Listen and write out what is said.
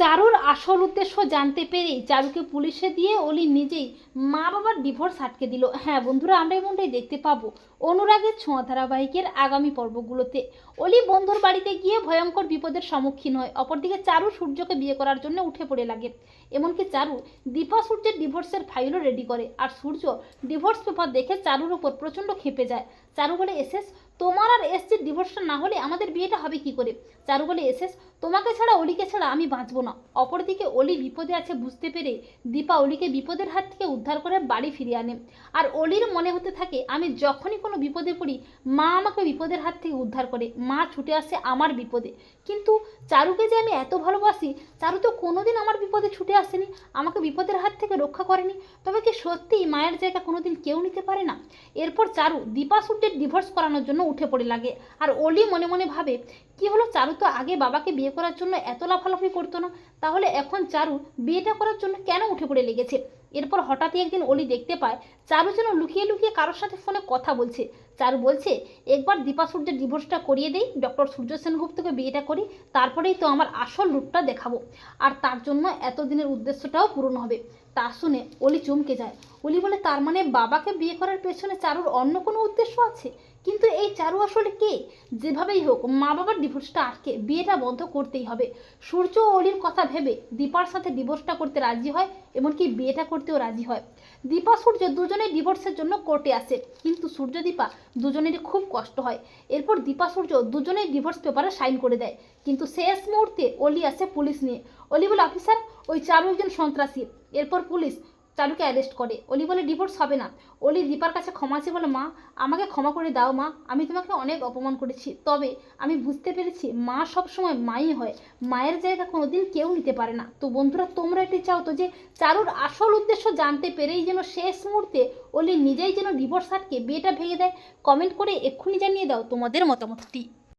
চারুর আসল উদ্দেশ্য জানতে পেরেই চারুকে পুলিশে দিয়ে অলি নিজেই মা বাবার ডিভোর্স আটকে দিল। হ্যাঁ বন্ধুরা, আমরা এমনটাই দেখতে পাবো অনুরাগের ছোঁয়া ধারাবাহিকের আগামী পর্বগুলোতে। অলি বন্ধুর বাড়িতে গিয়ে ভয়ঙ্কর বিপদের সম্মুখীন হয়। অপরদিকে চারু সূর্যকে বিয়ে করার জন্য উঠে পড়ে লাগে। এমনকি চারু দীপা সূর্যের ডিভোর্সের ফাইলও রেডি করে। আর সূর্য ডিভোর্স পেপার দেখে চারুর উপর প্রচণ্ড ক্ষেপে যায়। চারু বলে এসেস তোমার আর এসছির ডিভোর্সটা না হলে আমাদের বিয়েটা হবে কি করে? চারু বলে এসেস তোমাকে ছাড়া অলিকে ছাড়া আমি বাঁচবো না। অপরদিকে অলি বিপদে আছে বুঝতে পেরে দীপা অলিকে বিপদের হাত থেকে উদ্ধার করে বাড়ি ফিরিয়ে আনে। আর অলির মনে হতে থাকে, আমি যখনই কোনো বিপদে পড়ি, মা আমাকে বিপদের হাত থেকে উদ্ধার করে। মা ছুটে আসে আমার বিপদে। কিন্তু চারুকে যে আমি এত ভালোবাসি, চারু তো কোনোদিন আমার বিপদে ছুটে আসেনি, আমাকে বিপদের হাত থেকে রক্ষা করেনি। তবে কি সত্যিই মায়ের জায়গা কোনোদিন কেউ নিতে পারে না? এরপর চারু দীপা সূর্যের ডিভোর্স করানোর জন্য উঠে পড়ে লাগে। আর অলি মনে মনে ভাবে, কি হলো চারু তো আগে বাবাকে বিয়ে করার জন্য এত লাফালাফি করতো না? তাহলে এখন চারু বিয়েটা করার জন্য কেন উঠে পড়ে লেগেছে? এরপর হঠাৎই একদিন অলি দেখতে পায় চারু যেন লুকিয়ে লুকিয়ে কারোর সাথে ফোনে কথা বলছে। চারু বলছে, একবার দীপা সূর্যের ডিভোর্সটা করিয়ে দেই ডক্টর সূর্য সেনগুপ্তকে বিয়েটা করি, তারপরেই তো আমার আসল রূপটা দেখাবো। আর তার জন্য এতদিনের উদ্দেশ্যটাও পূরণ হবে। তা শুনে অলি চমকে যায়। অলি বলে, তার মানে বাবাকে বিয়ে করার পেছনে চারুর অন্য কোনো উদ্দেশ্য আছে? কিন্তু এই চারু আসলে কে? যেভাবেই হোক মা বাবার ডিভোর্সটা আটকে বিয়েটা বন্ধ করতেই হবে। সূর্য ও অলির কথা ভেবে দীপার সাথে ডিভোর্সটা করতে রাজি হয়, এমনকি বিয়েটা করতেও রাজি হয়। দীপা সূর্য দুজনেই ডিভোর্সের জন্য কোর্টে আসে। কিন্তু সূর্য দীপা দুজনেরই খুব কষ্ট হয়। এরপর দীপা সূর্য দুজনেই ডিভোর্স পেপারে সাইন করে দেয়। কিন্তু শেষ মুহূর্তে অলি আসে পুলিশ নিয়ে। অলি বলে অফিসার ওই চারু একজন সন্ত্রাসী। এরপর পুলিশ চারুকে অ্যারেস্ট করে। অলি বলে ডিভোর্স হবে না। অলি দীপার কাছে ক্ষমা চেয়ে বলে, মা, আমাকে ক্ষমা করে দাও, মা। আমি তোমাকে অনেক অপমান করেছি। তবে আমি বুঝতে পেরেছি, মা সবসময় মাই হয়। মায়ের জায়গা কোনো দিন কেউ নিতে পারে না। তো বন্ধুরা, তোমরা এটি চাও তো যে চারুর আসল উদ্দেশ্য জানতে পেরেই যেন শেষ মুহূর্তে অলি নিজেই যেন ডিভোর্স আটকে, বিয়েটা ভেঙে দেয়। কমেন্ট করে এক্ষুনি জানিয়ে দাও তোমাদের মতামতটি।